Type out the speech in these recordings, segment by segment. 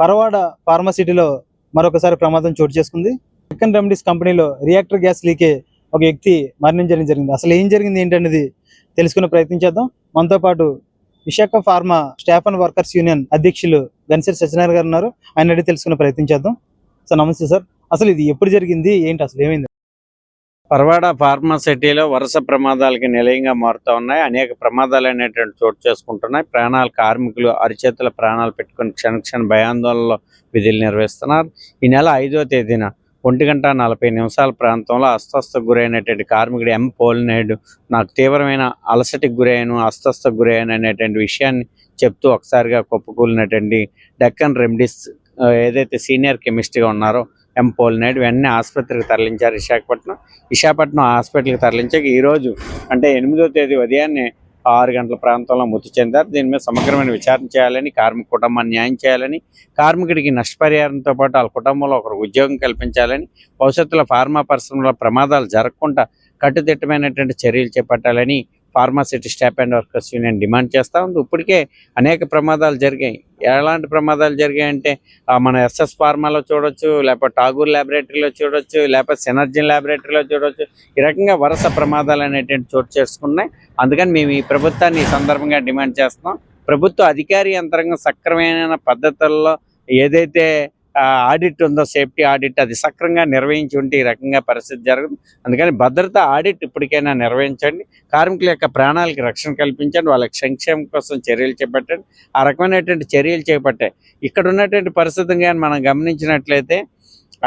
పరవాడ ఫార్మసిటీలో మరొకసారి ప్రమాదం చోటు చేసుకుంది. చికెన్ రెమెడీస్ కంపెనీలో రియాక్టర్ గ్యాస్ లీకే ఒక వ్యక్తి మరణించడం జరిగింది. అసలు ఏం జరిగింది ఏంటనేది తెలుసుకునే ప్రయత్నం చేద్దాం. మనతో పాటు Visakha pharma staff and workers union అధ్యక్షులు గన్సిరి సత్యనారాయణ గారు ఉన్నారు. ఆయన అడిగి తెలుసుకునే ప్రయత్నం చేద్దాం. సార్ నమస్తే సార్. అసలు ఇది ఎప్పుడు జరిగింది? ఏంటి అసలు ఏమైంది? పరవాడ ఫార్మాసిటీలో వరుస ప్రమాదాలకి నిలయంగా మారుతూ ఉన్నాయి. అనేక ప్రమాదాలు అనేటువంటి చోటు చేసుకుంటున్నాయి. ప్రాణాలు కార్మికులు అరిచేతుల ప్రాణాలు పెట్టుకుని క్షణక్షణ భయాందోళనలో విధులు నిర్వహిస్తున్నారు. ఈ నెల ఐదో తేదీన ఒంటి గంట నలభై నిమిషాల ప్రాంతంలో అస్వస్థకు గురైనటువంటి కార్మికుడు ఎం పోలినాయుడు నాకు తీవ్రమైన అలసటికి గురయ్యాను. అస్వస్థకు గురయ్యాను అనేటువంటి విషయాన్ని చెప్తూ ఒకసారిగా కుప్పకూలినటువంటి డెక్కన్ రెమెడీస్ ఏదైతే సీనియర్ కెమిస్ట్గా ఉన్నారో ఎంపోల్ నాయుడు ఇవన్నీ ఆసుపత్రికి తరలించారు విశాఖపట్నం. విశాఖపట్నం హాస్పిటల్కి తరలించాక ఈరోజు అంటే ఎనిమిదో తేదీ ఉదయాన్నే ఆరు గంటల ప్రాంతంలో మృతి చెందారు. దీని మీద సమగ్రమైన విచారణ చేయాలని కార్మిక కుటుంబాన్ని న్యాయం చేయాలని కార్మికుడికి నష్టపరిహారంతో పాటు వాళ్ళ కుటుంబంలో ఒకరు ఉద్యోగం కల్పించాలని భవిష్యత్తులో ఫార్మా పరిశ్రమలో ప్రమాదాలు జరగకుండా కట్టుదిట్టమైనటువంటి చర్యలు చేపట్టాలని pharma city staff and workers union demand చేస్తూ ఉంది. ఇప్పటికే అనేక ప్రమాదాలు జరిగాయి. ఎలాంటి ప్రమాదాలు జరిగాయంటే మన ఎస్ఎస్ ఫార్మాలో చూడొచ్చు లేకపోతే టాగూర్ ల్యాబొరేటరీలో చూడొచ్చు లేకపోతే సెనర్జిన్ ల్యాబొరేటరీలో చూడొచ్చు. ఈ రకంగా వరుస ప్రమాదాలు అనేటువంటి చోటు చేసుకున్నాయి. అందుకని మేము ఈ ప్రభుత్వాన్ని ఈ సందర్భంగా డిమాండ్ చేస్తున్నాం. ప్రభుత్వ అధికారి యంత్రాంగం సక్రమైన పద్ధతుల్లో ఏదైతే ఆడిట్ ఉందో సేఫ్టీ ఆడిట్ అది సక్రమంగా నిర్వహించి ఉంటే ఈ రకంగా పరిస్థితి జరగదు. అందుకని భద్రత ఆడిట్ ఇప్పటికైనా నిర్వహించండి. కార్మికుల యొక్క ప్రాణాలకి రక్షణ కల్పించండి. వాళ్ళకి సంక్షేమం కోసం చర్యలు చేపట్టండి. ఆ రకమైనటువంటి చర్యలు చేపట్టాయి. ఇక్కడ ఉన్నటువంటి పరిస్థితిని కానీ మనం గమనించినట్లయితే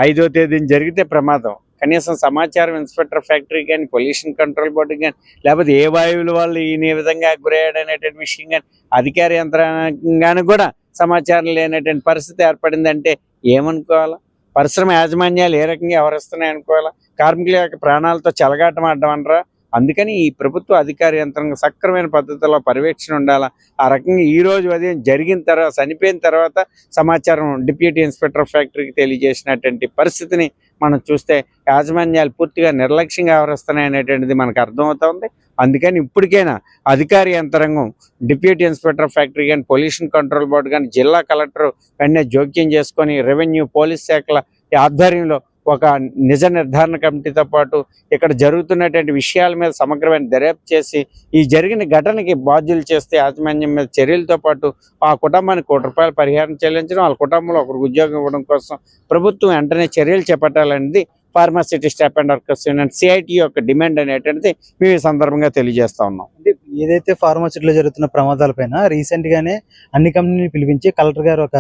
ఐదో తేదీన జరిగితే ప్రమాదం. కనీసం సమాచారం ఇన్స్పెక్టర్ ఫ్యాక్టరీ కానీ పొల్యూషన్ కంట్రోల్ బోర్డు కానీ లేకపోతే ఏ వాయువుల వాళ్ళు ఈయన ఈ విధంగా గురయ్యాడు అనేటువంటి విషయం కానీ అధికార యంత్రాంగానికి కూడా సమాచారం లేనటువంటి పరిస్థితి ఏర్పడిందంటే ఏమనుకోవాలా? పరిశ్రమ యాజమాన్యాలు ఏ రకంగా వ్యవహరిస్తున్నాయి అనుకోవాలా? కార్మికుల యొక్క ప్రాణాలతో చెలగాటం ఆడడం అనరా? అందుకని ఈ ప్రభుత్వ అధికార యంత్రాంగం సక్రమైన పద్ధతిలో పర్యవేక్షణ ఉండాలా? ఆ రకంగా ఈ రోజు ఉదయం జరిగిన తర్వాత చనిపోయిన తర్వాత సమాచారం డిప్యూటీ ఇన్స్పెక్టర్ ఫ్యాక్టరీకి తెలియజేసినటువంటి పరిస్థితిని మనం చూస్తే యాజమాన్యాలు పూర్తిగా నిర్లక్ష్యంగా వ్యవహరిస్తున్నాయి అనేటువంటిది మనకు అర్థమవుతోంది. అందుకని ఇప్పటికైనా అధికార యంత్రాంగం డిప్యూటీ ఇన్స్పెక్టర్ ఫ్యాక్టరీ కానీ పొల్యూషన్ కంట్రోల్ బోర్డు కానీ జిల్లా కలెక్టర్ వెంటనే జోక్యం చేసుకొని రెవెన్యూ పోలీస్ శాఖల ఆధ్వర్యంలో ఒక నిజ నిర్ధారణ కమిటీతో పాటు ఇక్కడ జరుగుతున్నటువంటి విషయాల మీద సమగ్రమైన దర్యాప్తు చేసి ఈ జరిగిన ఘటనకి బాధ్యులు చేస్తే యాజమాన్యం మీద చర్యలతో పాటు ఆ కుటుంబానికి కోటి రూపాయల పరిహారం చెల్లించడం వాళ్ళ కుటుంబంలో ఒకరికి ఉద్యోగం ఇవ్వడం కోసం ప్రభుత్వం వెంటనే చర్యలు చేపట్టాలనేది pharma city staff and workers union CIT యొక్క డిమాండ్ అనేటువంటిది మేము ఈ సందర్భంగా తెలియజేస్తా ఉన్నాం. అంటే ఏదైతే ఫార్మసిటీలో జరుగుతున్న ప్రమాదాలపైన రీసెంట్ గానే అన్ని కంపెనీలు పిలిపించి కలెక్టర్ గారు ఒక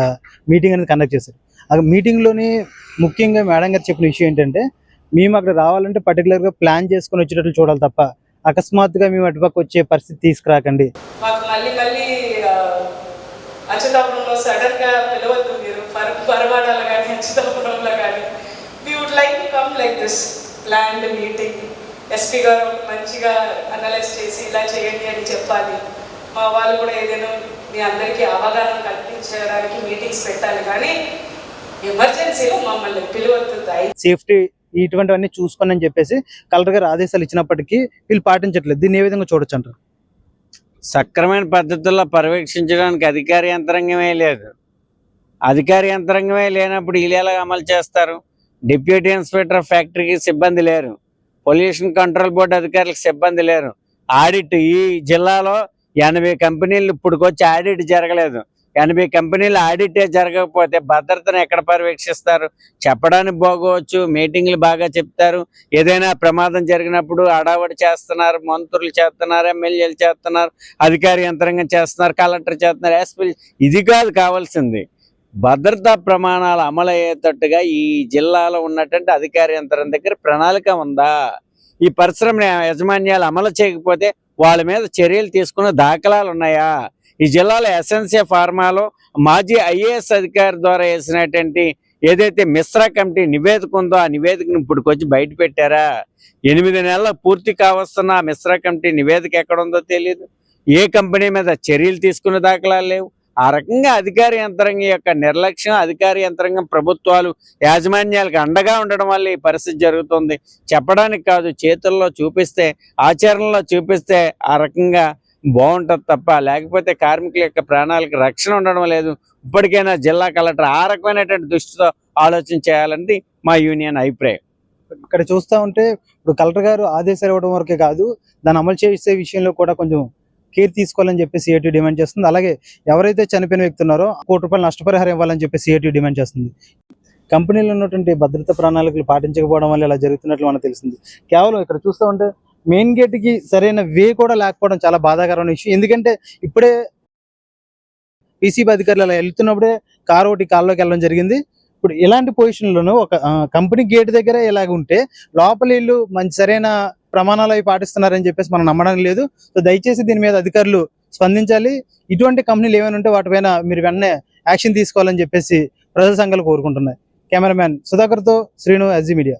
మీటింగ్ అనేది కండక్ట్ చేశారు. ఆ మీటింగ్లోని ముఖ్యంగా మేడం గారు చెప్పిన విషయం ఏంటంటే మేము అక్కడ రావాలంటే పర్టికులర్గా ప్లాన్ చేసుకొని వచ్చేటట్లు చూడాలి తప్ప అకస్మాత్తుగా మేము అటుపక్క వచ్చే పరిస్థితి తీసుకురాకండి. మాకు మళ్ళీ మళ్ళీ ఆ, అచ్యుతాపురంలో సడన్గా పిలవద్దు మీరు. పర పరవాడాలో కానీ అచ్యుతాపురంలో కానీ. We would like to come like this planned meeting SP గారు మంచిగా అనలైజ్ చేసి ఇలా చేయండి అని చెప్పాలి. మా వాళ్ళు కూడా ఏదైనా మీ అందరికీ అవగాహన కల్పించడానికి మీటింగ్స్ పెట్టాలి. కానీ ఎమర్జెన్సీలో మమ్మల్ని పిలవద్దు. సేఫ్టీ ఇటువంటివన్నీ చూసుకోండి అని చెప్పేసి కలెక్టర్ గారు ఆదేశాలు ఇచ్చినప్పటికీ వీళ్ళు పాటించట్లేదు. దీన్ని ఏ విధంగా చూడొచ్చు అంటారు? సక్రమైన పద్ధతుల్లో పర్యవేక్షించడానికి అధికార యంత్రాంగమే లేదు. అధికార యంత్రాంగమే లేనప్పుడు వీళ్ళు ఎలా అమలు చేస్తారు? డిప్యూటీ ఇన్స్పెక్టర్ ఫ్యాక్టరీకి సిబ్బంది లేరు. పొల్యూషన్ కంట్రోల్ బోర్డు అధికారులకు సిబ్బంది లేరు. ఆడిట్ ఈ జిల్లాలో ఎనభై కంపెనీలు ఇప్పుడుకొచ్చి ఆడిట్ జరగలేదు. ఎనభై కంపెనీలు ఆడిటే జరగకపోతే భద్రతను ఎక్కడ పర్యవేక్షిస్తారు? చెప్పడానికి బాగోవచ్చు మీటింగ్లు బాగా చెప్తారు. ఏదైనా ప్రమాదం జరిగినప్పుడు అడావడి చేస్తున్నారు మంత్రులు చేస్తున్నారు ఎమ్మెల్యేలు చేస్తున్నారు అధికార యంత్రంగా చేస్తున్నారు కలెక్టర్ చేస్తున్నారు ఎస్పీ ఇది కాదు కావాల్సింది. భద్రతా ప్రమాణాలు అమలయ్యేటట్టుగా ఈ జిల్లాలో ఉన్నటువంటి అధికార యంత్రం దగ్గర ప్రణాళిక ఉందా? ఈ పరిశ్రమ యాజమాన్యాలు అమలు చేయకపోతే వాళ్ళ మీద చర్యలు తీసుకున్న దాఖలాలు ఉన్నాయా? ఈ జిల్లాలో ఎస్ఎన్సీ ఫార్మాలో మాజీ ఐఏఎస్ అధికారి ద్వారా వేసినటువంటి ఏదైతే మిశ్రా కమిటీ నివేదిక ఉందో ఆ నివేదికను ఇప్పటికొచ్చి బయట పెట్టారా? ఎనిమిది నెలల పూర్తి కావస్తున్న ఆ మిశ్రా కమిటీ నివేదిక ఎక్కడ ఉందో తెలియదు ఏ కంపెనీ మీద చర్యలు తీసుకున్న దాఖలాలు లేవు. ఆ రకంగా అధికార యంత్రాంగం యొక్క నిర్లక్ష్యం అధికార యంత్రాంగం ప్రభుత్వాలు యాజమాన్యాలకు అండగా ఉండడం వల్ల ఈ పరిస్థితి జరుగుతుంది. చెప్పడానికి కాదు చేతుల్లో చూపిస్తే ఆచరణలో చూపిస్తే ఆ రకంగా బాగుంటుంది తప్ప లేకపోతే కార్మికుల యొక్క ప్రాణాలకు రక్షణ ఉండడం లేదు. ఇప్పటికైనా జిల్లా కలెక్టర్ ఆ రకమైనటువంటి దృష్టితో ఆలోచన చేయాలంటే మా యూనియన్ అభిప్రాయం. ఇక్కడ చూస్తా ఉంటే ఇప్పుడు కలెక్టర్ గారు ఆదేశాలు ఇవ్వడం వరకే కాదు దాన్ని అమలు చేసే విషయంలో కూడా కొంచెం కేర్ తీసుకోవాలని చెప్పి సిఐటి డిమాండ్ చేస్తుంది. అలాగే ఎవరైతే చనిపోయిన వ్యక్తి ఉన్నారో కోటి రూపాయలు నష్టపరిహారం ఇవ్వాలని చెప్పి సిఐటి డిమాండ్ చేస్తుంది. కంపెనీలో ఉన్నటువంటి భద్రతా ప్రణాళికలు పాటించకపోవడం వల్ల ఇలా జరుగుతున్నట్లు మనకు తెలిసింది కేవలం ఇక్కడ చూస్తూ ఉంటే మెయిన్ గేట్కి సరైన వే కూడా లేకపోవడం చాలా బాధాకరమైన విషయం. ఎందుకంటే ఇప్పుడే పీసీబీ అధికారులు అలా వెళ్తున్నప్పుడే కారు ఒకటి కాల్లోకి వెళ్ళడం జరిగింది. ఇప్పుడు ఇలాంటి పొజిషన్లోనూ ఒక కంపెనీ గేట్ దగ్గర ఇలాగ ఉంటే లోపల వీళ్ళు మంచి సరైన ప్రమాణాలు అవి పాటిస్తున్నారని చెప్పేసి మనం నమ్మడం లేదు. సో దయచేసి దీని మీద అధికారులు స్పందించాలి. ఇటువంటి కంపెనీలు ఏమైనా ఉంటే వాటిపైన మీరు వెంటనే యాక్షన్ తీసుకోవాలని చెప్పేసి ప్రజా సంఘాలు కోరుకుంటున్నాయి. కెమెరామ్యాన్ సుధాకర్తో శ్రీను అజీ మీడియా.